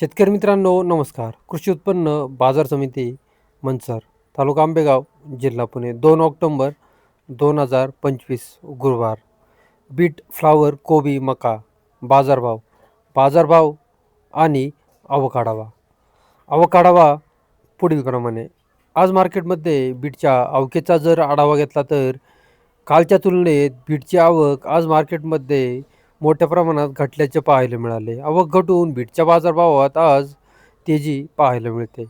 शेतकरी मित्रांनो नमस्कार. कृषी उत्पन्न बाजार समिती मंचर तालुका आंबेगाव जिल्हा पुणे. दोन ऑक्टोंबर दोन हजार पंचवीस गुरुवार. बीट फ्लावर कोबी मका बाजारभाव. बाजारभाव आणि अवकाढावा. अवकाढावा पुढीलप्रमाणे आज मार्केटमध्ये बीटच्या अवकेचा जर आढावा घेतला तर कालच्या तुलनेत बीटची आवक आज मार्केटमध्ये मोठ्या प्रमाणात घटल्याचे पाहायला मिळाले. आवक घटून बीटच्या बाजारभावात आज तेजी पाहायला मिळते.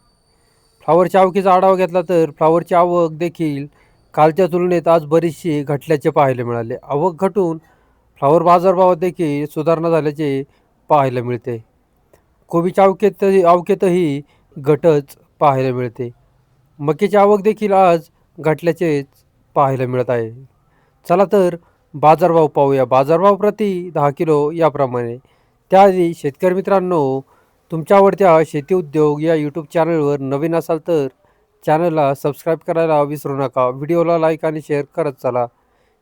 फ्लावरच्या आवकीचा आढावा घेतला तर फ्लावरची आवक देखील कालच्या तुलनेत आज बरीचशी घटल्याचे पाहायला मिळाले. आवक घटून फ्लावर बाजारभावात देखील सुधारणा झाल्याचे पाहायला मिळते. कोबीच्या आवकेत आवकेतही घटच पाहायला मिळते. मक्याची आवक देखील आज घटल्याचेच पाहायला मिळत आहे. चला तर बाजारभाव पाहूया. बाजारभाव प्रति दहा किलो याप्रमाणे. त्याआधी शेतकरी मित्रांनो तुमच्या आवडत्या शेती उद्योग या यूट्यूब चॅनलवर नवीन असाल तर चॅनलला सबस्क्राईब करायला विसरू नका. व्हिडिओला लाईक आणि शेअर करत चला.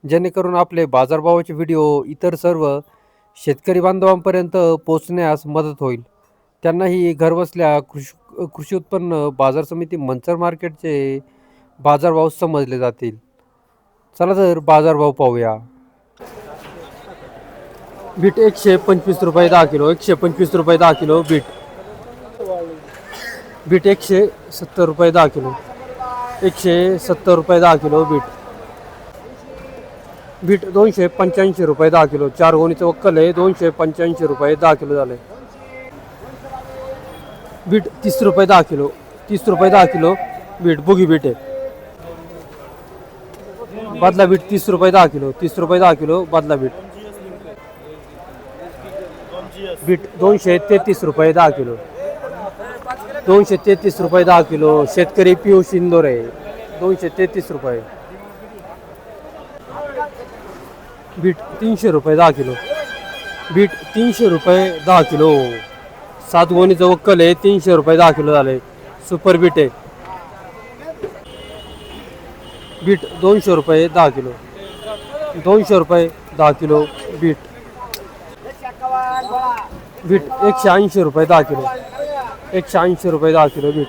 जेणेकरून आपले बाजारभावाचे व्हिडिओ इतर सर्व शेतकरी बांधवांपर्यंत पोचण्यास मदत होईल. त्यांनाही घरबसल्या कृषी कृषी उत्पन्न बाजार समिती मंचर मार्केटचे बाजारभाव समजले जातील. चला तर बाजारभाव पाहूया. बीट एकशे पंचवीस रुपये दहा किलो एकशे पंचवीस रुपये दहा किलो बीट बीट एकशे सत्तर रुपये दहा किलो एकशे सत्तर रुपये दहा किलो बीट बीट दोनशे पंच्याऐंशी रुपये दहा किलो चार गोणीचं वक्कल आहे दोनशे पंच्याऐंशी रुपये दहा किलो झाले बीट तीस रुपये दहा किलो तीस रुपये दहा किलो बीट बुगी बीट आहे बदला बीट तीस रुपये दहा किलो तीस रुपये दहा किलो बदला बीट बीट दोनशे तेहतीस रुपये दहा किलो. दोनशे तेहतीस रुपये दहा किलो. शेतकरी पियुष इंदोरे दोनशे तेहतीस रुपये. बीट तीनशे रुपये दहा किलो. बीट तीनशे रुपये दहा किलो. सात गोणीचं वक्कल आहे तीनशे रुपये दहा किलो झाले. सुपर बीट आहे. बीट दोनशे रुपये दहा किलो. दोनशे रुपये दहा किलो बीट. बीट एकशे ऐंशी रुपये दहा किलो. एकशे ऐंशी रुपये दहा किलो बीट.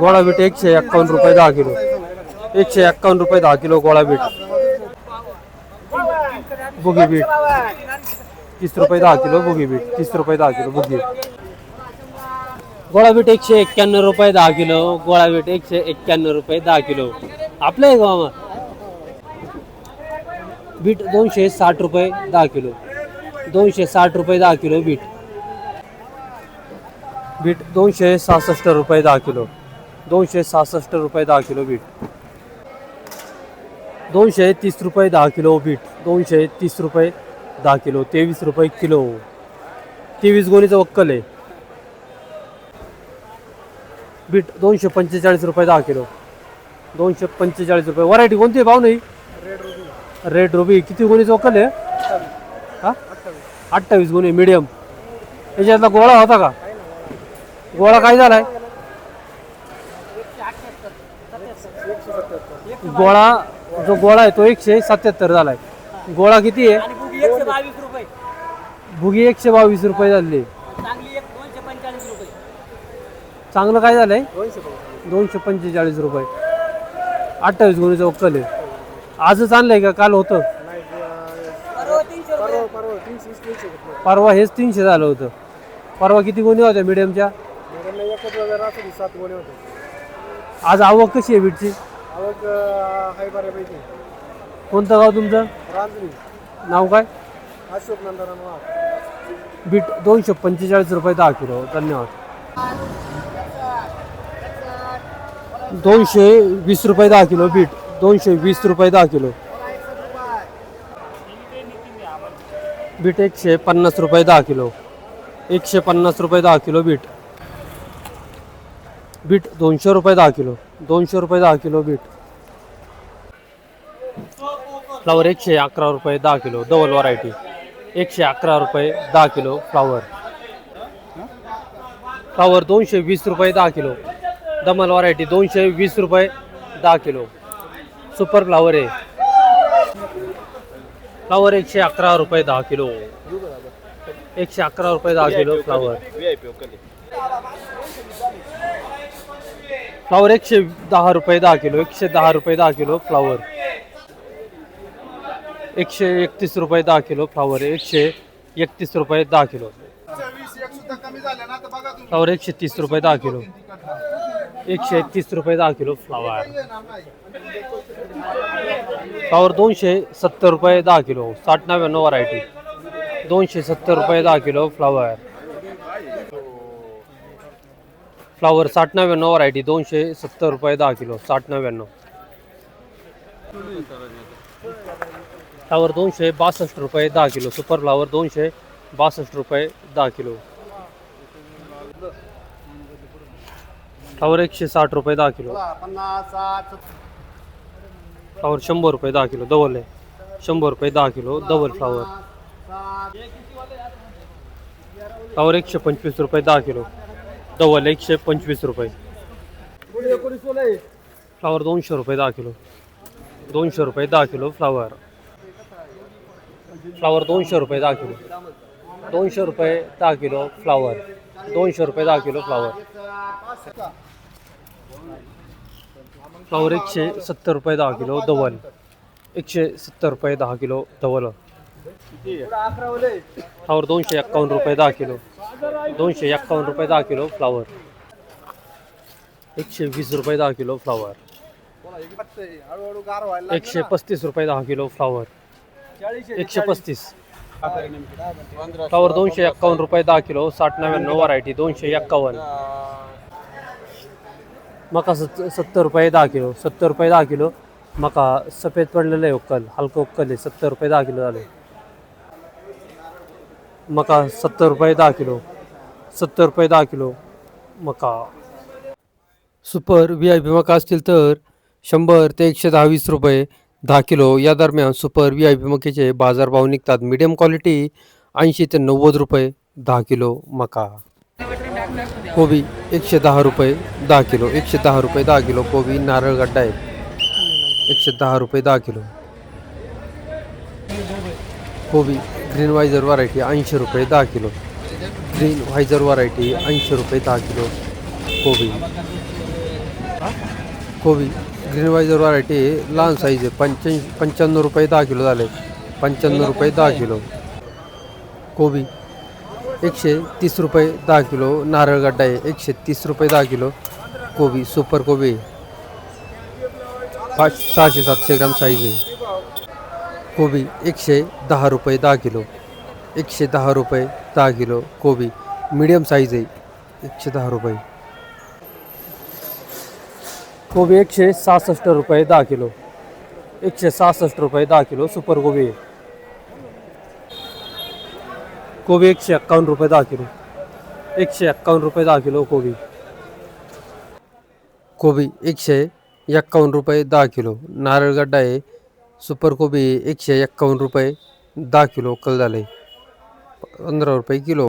गोळा बीट एकशे एक्कावन्न रुपये दहा किलो. एकशे एक्कावन्न रुपये दहा किलो गोळा बीट. बुगी बीट. तीस रुपये दहा किलो बुगी बीट. तीस रुपये दहा किलो बुगी. गोळा बीट एकशे एक्क्याण्णव रुपये दहा किलो. गोळा बीट एकशे एक्क्याण्णव रुपये दहा किलो. आपल्या आहे गावा बीट दोनशे साठ रुपये दहा किलो. दोनशे साठ रुपये दहा किलो बीट. बीट दोनशे सहासष्ट रुपये दहा किलो. दोनशे सहासष्ट रुपये दहा किलो बीट. दोनशे तीस रुपये दहा किलो बीट. दोनशे तीस रुपये दहा किलो. तेवीस रुपये किलो. तेवीस गोणीचं वक्कल आहे. बीट दोनशे पंचेचाळीस रुपये दहा किलो. दोनशे पंचेचाळीस रुपये. व्हरायटी कोणती आहे? भाव नाही. रेड रुबी किती गुणीचं वकल आहे? हा? अठ्ठावीस गुन्हे मिडियम याच्यातला गोळा होता का? गोळा काय झालाय? गोळा जो गोळा आहे तो एकशे सत्याहत्तर झालाय. गोळा किती आहे? भुगी एकशे बावीस रुपये. झाली चांगली काय झालंय? दोनशे पंचेचाळीस रुपये. अठ्ठावीस गुणीचं वक्कल आहे. आजच आणलंय का? काल होतं. परवा तीनशे परवा हेच तीनशे झालं होतं. परवा किती गोणी होत्या मीडियमच्या आज आवक कशी आहे बीटची कोणतं गाव तुमचं? नाव काय? अशोक बीट दोनशे पंचेचाळीस रुपये दहा किलो. धन्यवाद. दोनशे वीस रुपये दहा किलो बीट दोनशे वीस रुपये दहा किलो. बीट एकशे पन्नास रुपये दहा किलो. एकशे पन्नास रुपये दहा किलो बीट. बीट दोनशे रुपये दहा किलो. दोनशे रुपये दहा किलो बीट. फ्लावर एकशे अकरा रुपये दहा किलो. Double variety. एकशे अकरा रुपये दहा किलो फ्लावर. फ्लावर दोनशे वीस रुपये दहा किलो. दमल व्हरायटी दोनशे वीस रुपये दहा किलो. सुपर फ्लावर आहे. फ्लावर एकशे अकरा रुपये दहा किलो. एकशे अकरा रुपये दहा किलो फ्लावर. फ्लावर एकशे दहा रुपये दहा किलो एकशे दहा रुपये दहा किलो फ्लावर. एकशे एकतीस रुपये दहा किलो फ्लावर एकशे एकतीस रुपये दहा किलो. फ्लावर एकशे तीस रुपये दहा किलो. एकशे तीस रुपये दहा किलो फ्लावर फ्लावर दोनशे सत्तर रुपये दहा किलो साठ नव्याण्णव व्हरायटी दोनशे सत्तर रुपये दहा किलो फ्लावर फ्लावर साठ नव्याण्णव व्हरायटी दोनशे सत्तर रुपये दहा किलो साठ नव्याण्णव. फ्लावर दोनशे बासष्ट रुपये दहा किलो सुपर फ्लावर दोनशे बासष्ट रुपये दहा किलो. फ्लावर एकशे साठ रुपये दहा किलो. फ्लावर शंभर रुपये दहा किलो डबल आहे. शंभर रुपये दहा किलो डबल फ्लावर फ्लावर एकशे पंचवीस रुपये दहा किलो डबल एकशे पंचवीस रुपये. फ्लावर दोनशे रुपये दहा किलो दोनशे रुपये दहा किलो फ्लावर फ्लावर दोनशे रुपये दहा किलो दोनशे रुपये दहा किलो फ्लावर दोनशे रुपये दहा किलो फ्लावर फ्लावर एकशे सत्तर रुपये दहा किलो धवल. एकशे सत्तर रुपये दहा किलो धवल. फ्लावर दोनशे एक्कावन्न रुपये दहा किलो. दोनशे एक्कावन्न रुपये दहा किलो फ्लावर. एकशे वीस रुपये दहा किलो फ्लावर. एकशे पस्तीस रुपये दहा किलो फ्लावर. एकशे पस्तीस. फ्लावर दोनशे एक्कावन्न रुपये दहा किलो साठ नव्याण्णव व्हरायटी दोनशे एक्कावन्न. मका सत् सत्तर रुपये दहा किलो सत्तर रुपये दहा किलो. मका सफेद पडलेलं आहे उक्कल हलकं उक्कल आहे सत्तर रुपये दहा किलो झाले. मका सत्तर रुपये दहा किलो सत्तर रुपये दहा किलो मका. सुपर व्ही आय पी मका असतील तर शंभर ते एकशे दहा वीस रुपये दहा किलो. या दरम्यान सुपर व्ही आय पी मकेचे बाजारभाव निघतात. मीडियम क्वालिटी ऐंशी ते नव्वद रुपये दहा किलो मका. कोबी एकशे दहा रुपये दहा किलो एकशे दहा रुपये दहा किलो कोबी नारळ गड्डा आहे एकशे दहा रुपये दहा किलो. कोबी ग्रीन वायझर व्हरायटी ऐंशी रुपये दहा किलो. ग्रीन व्हायझर व्हरायटी ऐंशी रुपये दहा किलो कोबी. कोबी ग्रीन वायझर व्हरायटी लहान साईज आहे पंच्याऐंशी पंच्याण्णव रुपये दहा किलो झाले. पंच्याण्णव रुपये दहा किलो. कोबी एकशे तीस रुपये दहा किलो, नारळ गड्डा आहे, एकशे तीस रुपये दहा किलो. कोबी, सुपर कोबी पाच, सहाशे, सातशे ग्राम साईज आहे. कोबी एकशे दहा रुपये दहा किलो, एकशे दहा रुपये दहा किलो. कोबी मीडियम साईज आहे, एकशे दहा रुपये. कोबी एकशे सहासष्ट रुपये दहा किलो, एकशे सहासष्ट रुपये दहा किलो सुपर कोबी आहे. कोबी एकशे एक्कावन्न रुपये दहा किलो. एकशे एक्कावन्न रुपये दहा किलो कोबी. कोबी एकशे एक्कावन्न रुपये दहा किलो. नारळगड्डा आहे. सुपर कोबी एकशे एक्कावन्न रुपये दहा किलो. कल झाले पंधरा रुपये किलो.